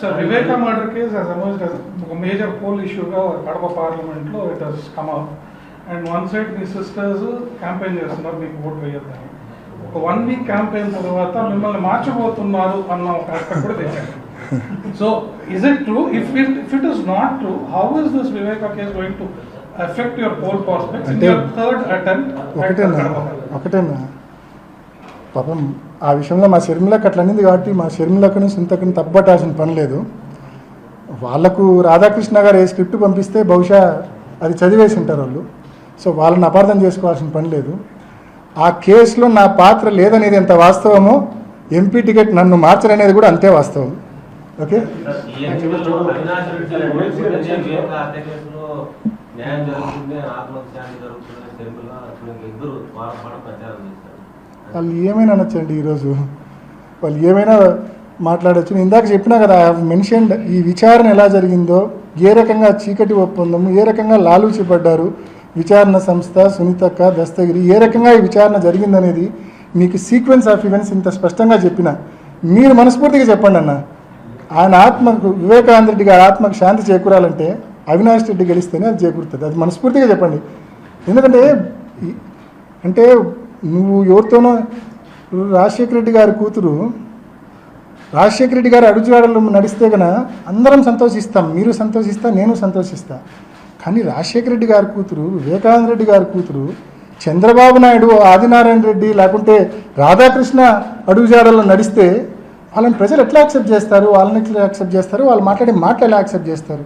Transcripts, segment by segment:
Sir Viveka murder case as ఒక major poll ఇష్యూగా కడప పార్లమెంట్లో. It has come and one side me sisters campaign చేస్తున్నారు మీకు vote వేయొద్దని. ఒక వన్ వీక్ క్యాంపెయిన్ తర్వాత మిమ్మల్ని మార్చబోతున్నారు అన్న ఒక ఆస్పెక్ట్ కూడా తెచ్చారు. So is it true if it if it is not true how is this Viveka case going to affect your poll prospects third attempt ఒకటేనా? పాపం ఆ విషయంలో మా షర్మిలకు అట్లా అనింది కాబట్టి మా షర్మిలకును సుంతకుని తప్పబట్టాల్సిన పని లేదు. వాళ్ళకు రాధాకృష్ణ గారు ఏ స్క్రిప్ట్ పంపిస్తే బహుశా అది చదివేసి ఉంటారు వాళ్ళు. సో వాళ్ళని అపార్థం చేసుకోవాల్సిన పని లేదు. ఆ కేసులో నా పాత్ర లేదనేది ఎంత వాస్తవమో ఎంపీ టికెట్ నన్ను మార్చరనేది కూడా అంతే వాస్తవం. ఓకే? న్యాయం జరుగుతుంది ఆత్మహత్య జరుగుతుంది ఇద్దరు వాళ్ళ ప్రచారం చేస్తారు. వాళ్ళు ఏమైనా అనొచ్చండి ఈరోజు? వాళ్ళు ఏమైనా మాట్లాడచ్చు? నేను ఇందాక చెప్పినా కదా ఐ మెన్షన్డ్ ఈ విచారణ ఎలా జరిగిందో ఏ రకంగా చీకటి ఒప్పందము ఏ రకంగా లాలూచిపడ్డారు విచారణ సంస్థ సునీతక్క దస్తగిరి ఏ రకంగా ఈ విచారణ జరిగిందనేది మీకు సీక్వెన్స్ ఆఫ్ ఈవెంట్స్ ఇంత స్పష్టంగా చెప్పిన. మీరు మనస్ఫూర్తిగా చెప్పండి అన్న. ఆయన ఆత్మకు వివేకానంద రెడ్డి గారి ఆత్మకు శాంతి చేకూరాలంటే అవినాష్ రెడ్డి గెలిస్తేనే అది చేకూరుతుంది. అది మనస్ఫూర్తిగా చెప్పండి. ఎందుకంటే అంటే నువ్వు ఎవరితోనో రాజశేఖర రెడ్డి గారి కూతురు రాజశేఖర రెడ్డి గారు అడుగుజాడలు నడిస్తే గన అందరం సంతోషిస్తాం మీరు సంతోషిస్తా నేను సంతోషిస్తా. కానీ రాజశేఖర రెడ్డి గారి కూతురు వివేకానంద రెడ్డి గారి కూతురు చంద్రబాబు నాయుడు ఆదినారాయణ రెడ్డి లేకుంటే రాధాకృష్ణ అడుగుజాడల్లో నడిస్తే వాళ్ళని ప్రజలు ఎట్లా యాక్సెప్ట్ చేస్తారు వాళ్ళని ఎట్లా యాక్సెప్ట్ చేస్తారు వాళ్ళు మాట్లాడే మాటలు ఎలా యాక్సెప్ట్ చేస్తారు?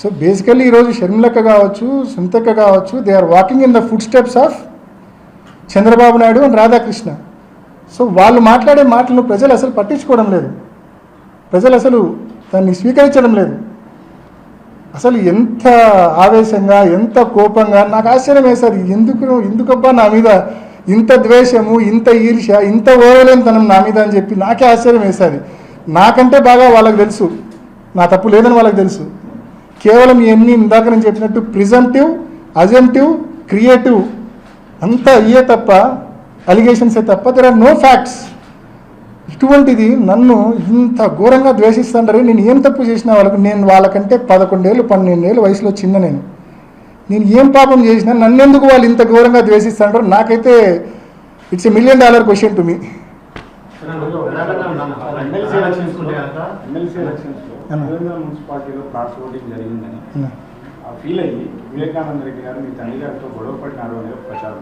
సో బేసికల్లీ ఈరోజు షర్మిలక్క కావచ్చు సుంతక్క కావచ్చు they are walking in the footsteps of Chandrababu Naidu and Radhakrishna. So వాళ్ళు మాట్లాడే మాటలను ప్రజలు అసలు పట్టించుకోవడం లేదు. ప్రజలు అసలు దాన్ని స్వీకరించడం లేదు. అసలు ఎంత ఆవేశంగా ఎంత కోపంగా నాకు ఆశ్చర్యం వేశారు ఎందుకు ఎందుకబ్బా నా మీద ఇంత ద్వేషము ఇంత ఈర్ష్య ఇంత ఓరలేనితనం నా మీద అని చెప్పి నాకే ఆశ్చర్యం వేసేది. నాకంటే బాగా వాళ్ళకి తెలుసు. నా తప్పు లేదని వాళ్ళకి తెలుసు. కేవలం ఇవన్నీ ఇందాక నేను చెప్పినట్టు ప్రిజంటివ్ అజెంటివ్ క్రియేటివ్ అంతా అయ్యే తప్ప అలిగేషన్సే తప్ప దెర్ ఆర్ నో ఫ్యాక్ట్స్ ఇటువంటిది నన్ను ఇంత ఘోరంగా ద్వేషిస్తుంటారు. నేను ఏం తప్పు చేసినా వాళ్ళకు నేను వాళ్ళకంటే పదకొండేళ్ళు పన్నెండేళ్ళు వయసులో చిన్న నేను. నేను ఏం పాపం చేసినా నన్నెందుకు వాళ్ళు ఇంత ఘోరంగా ద్వేషిస్తుంటారు? నాకైతే it's a million dollar question to me మున్సిపాలిటీలో క్రాస్ ఓటింగ్ జరిగిందని ఆ ఫీల్ అయ్యి వివేకానంద రెడ్డి గారు మీ తండ్రి గారితో గొడవ పడినారు ప్రచారం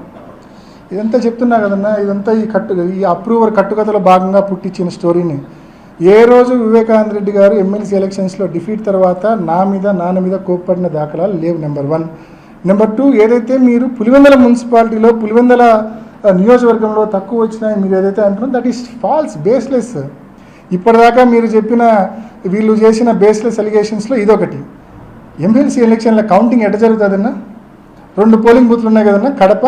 ఇదంతా చెప్తున్నా కదన్నా ఇదంతా ఈ కట్టు ఈ అప్రూవర్ కట్టుకథలో భాగంగా పుట్టించిన స్టోరీని. ఏ రోజు వివేకానంద రెడ్డి గారు ఎమ్మెల్సీ ఎలక్షన్స్లో డిఫీట్ తర్వాత నా మీద నాన్న మీద కోప్పడిన దాఖలాలు లేవు నెంబర్ వన్. నెంబర్ టూ ఏదైతే మీరు పులివెందల మున్సిపాలిటీలో పులివెందల నియోజకవర్గంలో తక్కువ వచ్చినాయి మీరు ఏదైతే అంటున్నారో దట్ ఈస్ ఫాల్స్ బేస్లెస్ ఇప్పటిదాకా మీరు చెప్పిన వీళ్ళు చేసిన బేస్లెస్ అలిగేషన్స్లో ఇదొకటి. ఎంపీఎల్సీ ఎలక్షన్ల కౌంటింగ్ ఎట్ట జరుగుతుందన్నా? రెండు పోలింగ్ బూత్లు ఉన్నాయి కదన్నా కడప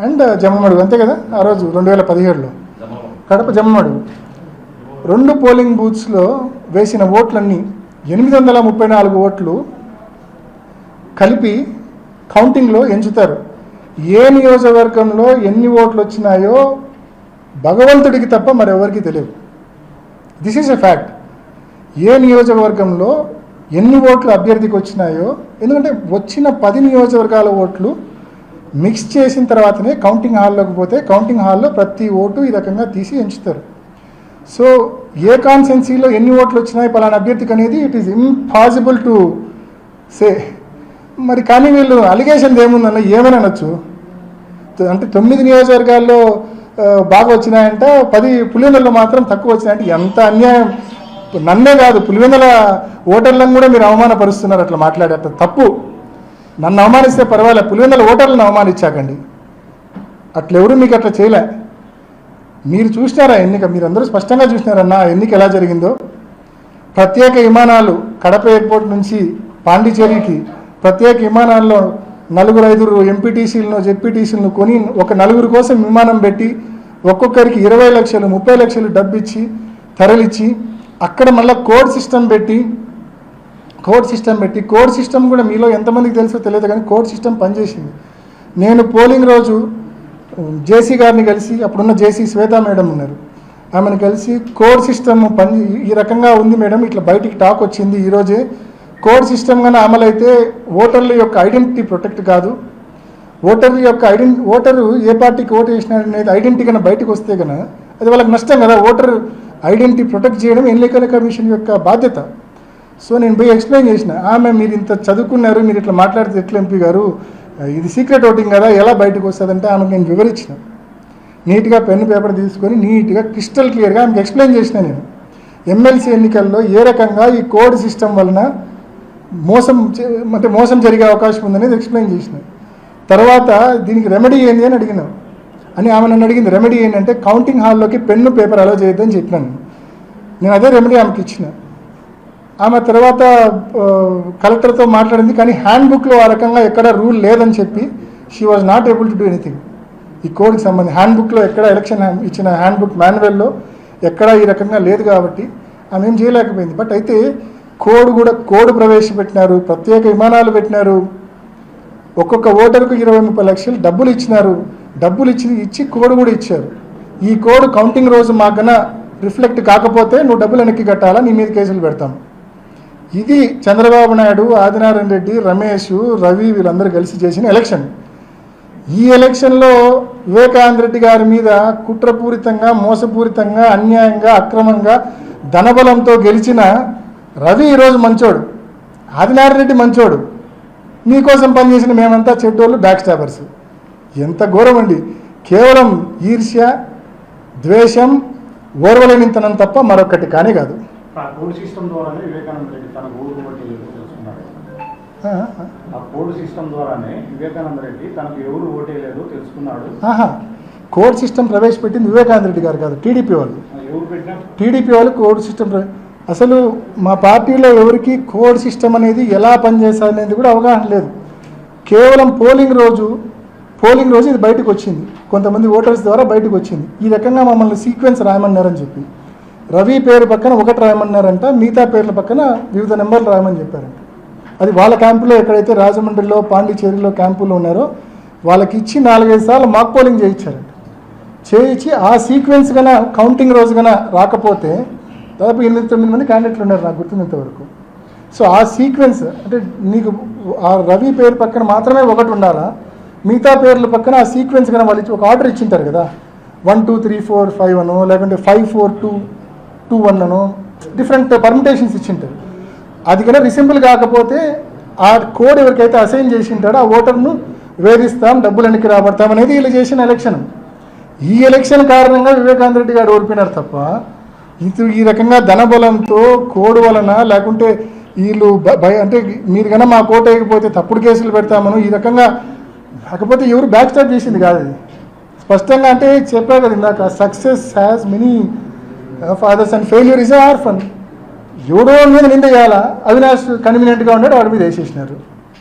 అండ్ uh, జమ్మమడుగు. అంతే కదా? ఆ రోజు రెండు వేల పదిహేడులో. కడప జమ్మమడుగు. రెండు పోలింగ్ బూత్స్లో వేసిన ఓట్లన్నీ ఎనిమిది వందల ముప్పై నాలుగు ఓట్లు కలిపి కౌంటింగ్లో ఎంచుతారు. ఏ నియోజకవర్గంలో ఎన్ని ఓట్లు వచ్చినాయో భగవంతుడికి తప్ప మరెవరికి తెలియదు. దిస్ ఈజ్ ఎ ఫ్యాక్ట్ ఏ నియోజకవర్గంలో ఎన్ని ఓట్లు అభ్యర్థికి వచ్చినాయో ఎందుకంటే వచ్చిన పది నియోజకవర్గాల ఓట్లు మిక్స్ చేసిన తర్వాతనే కౌంటింగ్ హాల్లోకి పోతే కౌంటింగ్ హాల్లో ప్రతి ఓటు ఈ రకంగా తీసి ఎంచుతారు. సో ఏ కాన్సెన్సీలో ఎన్ని ఓట్లు వచ్చినాయి పలానా అభ్యర్థికి అనేది it is impossible to say మరి కానీ వీళ్ళు అలిగేషన్ ఏముందన్న ఏమని అనొచ్చు? అంటే తొమ్మిది నియోజకవర్గాల్లో బాగా వచ్చినాయంట పది పులివెందులలో మాత్రం తక్కువ వచ్చినాయంటే ఎంత అన్యాయం? నన్నే కాదు పులివెందుల ఓటర్లను కూడా మీరు అవమానపరుస్తున్నారు అట్లా మాట్లాడే అట్లా తప్పు. నన్ను అవమానిస్తే పర్వాలేదు పులివెందుల ఓటర్లను అవమానించాకండి. అట్లెవరు మీకు అట్లా చేయలే. మీరు చూసినారా ఎన్నిక? మీరు అందరూ స్పష్టంగా చూసినారన్న ఎన్నిక ఎలా జరిగిందో? ప్రత్యేక విమానాలు కడప ఎయిర్పోర్ట్ నుంచి పాండిచేరికి ప్రత్యేక విమానాల్లో నలుగురు ఐదుగురు ఎంపీటీసీలను జెడ్పీటీసీలను కొని ఒక నలుగురు కోసం విమానం పెట్టి ఒక్కొక్కరికి ఇరవై లక్షలు ముప్పై లక్షలు డబ్బు ఇచ్చి తరలిచ్చి అక్కడ మళ్ళీ కోడ్ సిస్టమ్ పెట్టి కోడ్ సిస్టమ్ పెట్టి కోడ్ సిస్టమ్ కూడా మీలో ఎంతమందికి తెలుసో తెలియదు కానీ కోడ్ సిస్టమ్ పనిచేసింది. నేను పోలింగ్ రోజు జేసీ గారిని కలిసి అప్పుడున్న జేసీ శ్వేత మేడం ఉన్నారు. ఆమెను కలిసి కోడ్ సిస్టమ్ పని ఈ రకంగా ఉంది మేడం ఇట్లా బయటికి టాక్ వచ్చింది ఈరోజే కోడ్ సిస్టమ్ కానీ అమలైతే ఓటర్ల యొక్క ఐడెంటిటీ ప్రొటెక్ట్ కాదు. ఓటర్ యొక్క ఐడెంటి ఓటరు ఏ పార్టీకి ఓటు వేసినాడు అనేది ఐడెంటిటీ కన్నా బయటకు వస్తే కనుక అది వాళ్ళకి నష్టం కదా. ఓటర్ ఐడెంటిటీ ప్రొటెక్ట్ చేయడం ఎన్నికల కమిషన్ యొక్క బాధ్యత. సో నేను పోయి ఎక్స్ప్లెయిన్ చేసిన ఆమె మీరు ఇంత చదువుకున్నారు మీరు ఇట్లా మాట్లాడితే ఎట్లా ఎంపీ గారు? ఇది సీక్రెట్ ఓటింగ్ కదా ఎలా బయటకు వస్తుందంటే ఆమెకు నేను వివరించిన. నీట్గా పెన్ను పేపర్ తీసుకొని నీట్గా క్రిస్టల్ క్లియర్గా ఆమెకు ఎక్స్ప్లెయిన్ చేసిన నేను. ఎమ్మెల్సీ ఎన్నికల్లో ఏ రకంగా ఈ కోడ్ సిస్టమ్ వలన మోసం అంటే మోసం జరిగే అవకాశం ఉందనేది ఎక్స్ప్లెయిన్ చేసిన. తర్వాత దీనికి రెమెడీ ఏంది అని అడిగినాం. అని ఆమె నన్ను అడిగింది రెమెడీ ఏంటంటే కౌంటింగ్ హాల్లోకి పెన్ను పేపర్ అలో చేయొద్దని చెప్పినాను. నేను అదే రెమెడీ ఆమెకి ఇచ్చిన. ఆమె తర్వాత కలెక్టర్తో మాట్లాడింది కానీ హ్యాండ్ బుక్లో ఆ రకంగా ఎక్కడ రూల్ లేదని చెప్పి she was not able to do anything ఈ కోడ్కి సంబంధించి హ్యాండ్ బుక్లో ఎక్కడ ఎలక్షన్ ఇచ్చిన హ్యాండ్ బుక్ మాన్యువల్లో ఎక్కడ ఈ రకంగా లేదు కాబట్టి ఆమె ఏం చేయలేకపోయింది. బట్ అయితే కోడ్ కూడా కోడ్ ప్రవేశపెట్టినారు ప్రత్యేక విమానాలు పెట్టినారు. ఒక్కొక్క ఓటర్కు ఇరవై ముప్పై లక్షలు డబ్బులు ఇచ్చినారు. డబ్బులు ఇచ్చి ఇచ్చి కోడ్ కూడా ఇచ్చారు. ఈ కోడ్ కౌంటింగ్ రోజు మాకన రిఫ్లెక్ట్ కాకపోతే నువ్వు డబ్బులు వెనక్కి కట్టాలా? నీ మీద కేసులు పెడతాం. ఇది చంద్రబాబు నాయుడు ఆదినారాయణ రెడ్డి రమేష్ రవి వీళ్ళందరూ కలిసి చేసిన ఎలక్షన్. ఈ ఎలక్షన్లో వివేకానంద రెడ్డి గారి మీద కుట్రపూరితంగా మోసపూరితంగా అన్యాయంగా అక్రమంగా ధనబలంతో గెలిచిన రవి ఈరోజు మంచోడు. ఆదినారాయణ రెడ్డి మంచోడు. మీకోసం పనిచేసిన మేమంతా చెడ్డోళ్ళు బ్యాక్ స్టాబర్స్ ఎంత ఘోరం అండి కేవలం ఈర్ష్య ద్వేషం ఓర్వలేనితనం తప్ప మరొకటి కానే కాదు. కోడ్ సిస్టమ్ ప్రవేశపెట్టింది వివేకానంద రెడ్డి గారు కాదు టీడీపీ వాళ్ళు. టీడీపీ వాళ్ళు కోడ్ సిస్టమ్ అసలు మా పార్టీలో ఎవరికి కోడ్ సిస్టమ్ అనేది ఎలా పనిచేస్తుంది కూడా అవగాహన లేదు. కేవలం పోలింగ్ రోజు పోలింగ్ రోజు ఇది బయటకు వచ్చింది. కొంతమంది ఓటర్స్ ద్వారా బయటకు వచ్చింది. ఈ రకంగా మమ్మల్ని సీక్వెన్స్ రాయమన్నారని చెప్పి. రవి పేరు పక్కన ఒకటి రాయమన్నారంట మిగతా పేర్ల పక్కన వివిధ నెంబర్లు రాయమని చెప్పారంట. అది వాళ్ళ క్యాంపులో ఎక్కడైతే రాజమండ్రిలో పాండిచేరిలో క్యాంపులో ఉన్నారో వాళ్ళకి ఇచ్చి నాలుగైదు సార్లు మాక్ పోలింగ్ చేయించారంట. చేయించి ఆ సీక్వెన్స్ గన కౌంటింగ్ రోజు గన రాకపోతే దాదాపు ఎనిమిది తొమ్మిది మంది క్యాండిడేట్లు ఉన్నారు నాకు గుర్తున్నంత వరకు. సో ఆ సీక్వెన్స్ అంటే నీకు ఆ రవి పేరు పక్కన మాత్రమే ఒకటి ఉండాలా? మిగతా పేర్ల పక్కన ఆ సీక్వెన్స్ కన్నా వాళ్ళు ఒక ఆర్డర్ ఇచ్చింటారు కదా. One two three four five అనో లేకుంటే five four two two one అనో డిఫరెంట్ పర్మిటేషన్స్ ఇచ్చింటారు. అది కన్నా రిసింపుల్ కాకపోతే ఆ కోడ్ ఎవరికైతే అసైన్ చేసింటాడో ఆ ఓటర్ను వేధిస్తాం డబ్బులు వెనక్కి రాబడతాం అనేది వీళ్ళు చేసిన ఎలక్షన్ ఈ ఎలక్షన్ కారణంగా వివేకానంద రెడ్డి గారు ఓడిపోయినారు తప్ప ఇది ఈ రకంగా ధనబలంతో కోడ్ వలన లేకుంటే వీళ్ళు భయ అంటే మీరు కన్నా మా కోట వేయకపోతే తప్పుడు కేసులు పెడతామను ఈ రకంగా కాకపోతే ఎవరు బ్యాక్ స్టాప్ చేసింది కాదు అది. స్పష్టంగా అంటే చెప్పా కదా ఇందాక success has many fathers and failure is orphan ఎవడో మీద నింద చేయాలా? అవినాష్ కన్వీనియంట్గా ఉన్నాడు వాడి మీద వేసేసినారు.